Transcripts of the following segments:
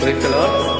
Break the Lord.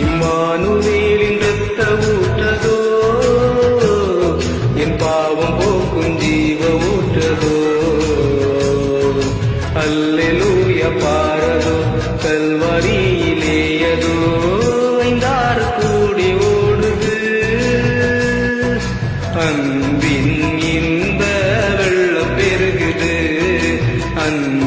இம்மானுவேலின் ரத்த ஊற்றதோ? என் பாவம் போக்கும் ஜீவ ஊற்றதோ? அல்லூய பாரதோ கல்வரியிலேயதோ? ஐந்தாறு கூடி ஓடுது. அன்பின் இந்த வெள்ளம் பெருகுது. அன்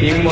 King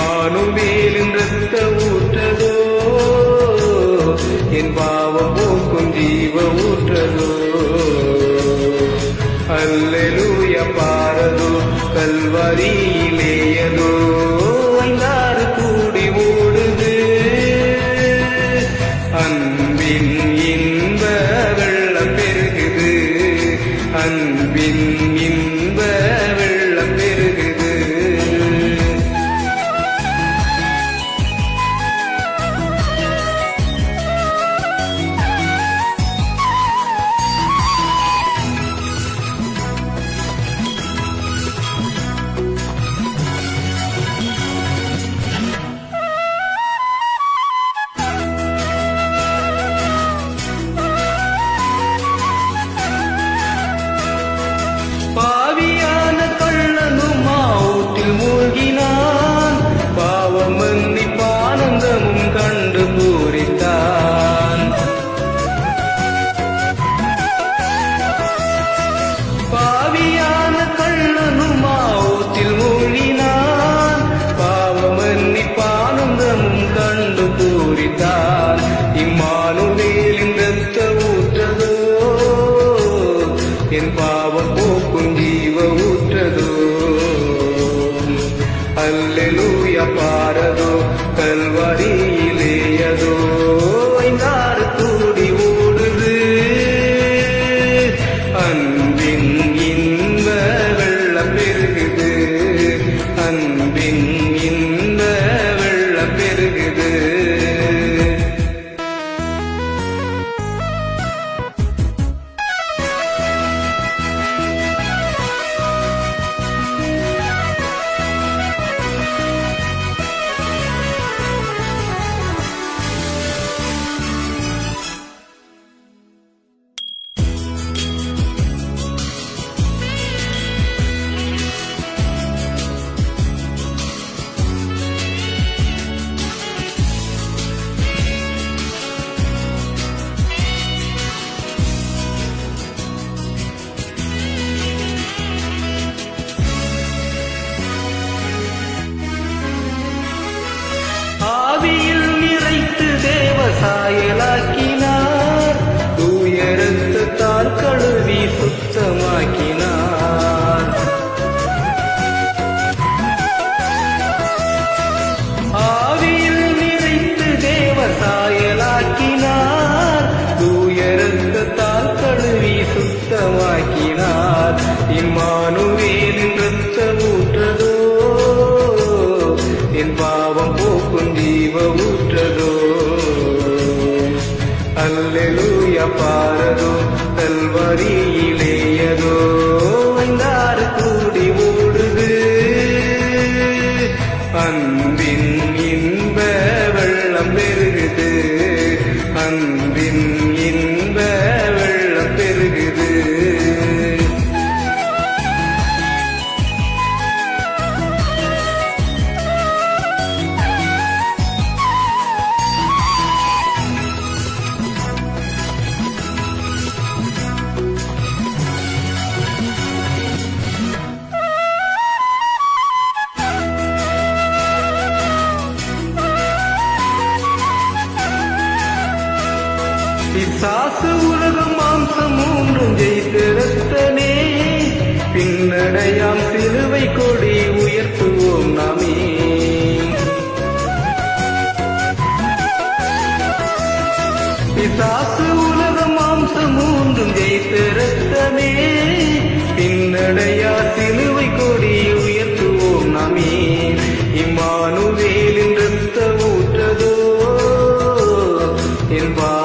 சாயலாக்கினார் தூய ரத்தத்தால் கழுவி சுத்தமாக்கினார். ஆவியில் நிறைத்து தேவ சாயலாக்கினார். தூய ரத்தத்தால் கழுவி சுத்தமாக்கினார். இம்மானுவேலின் ரத்தமூற்றதோ என் பாவம் போக்கும் தீபம் அல்லெலூய பாரதோ கல்வரியிலேயதோ வந்தாறு கூடி ஓடுது அன்பின் கர்த்தனே பின்னடையாம் சிலுவை கொடி உயர்த்துவோம் நாமே. பிசாசு உலக மாம்சம் மூன்றும் ஜெயித்த ரத்தமே பின்னடையா சிலுவை கொடி உயர்த்துவோம் நாமே. இம்மானுவேலின் ரத்த ஊற்றதோ? என்பார்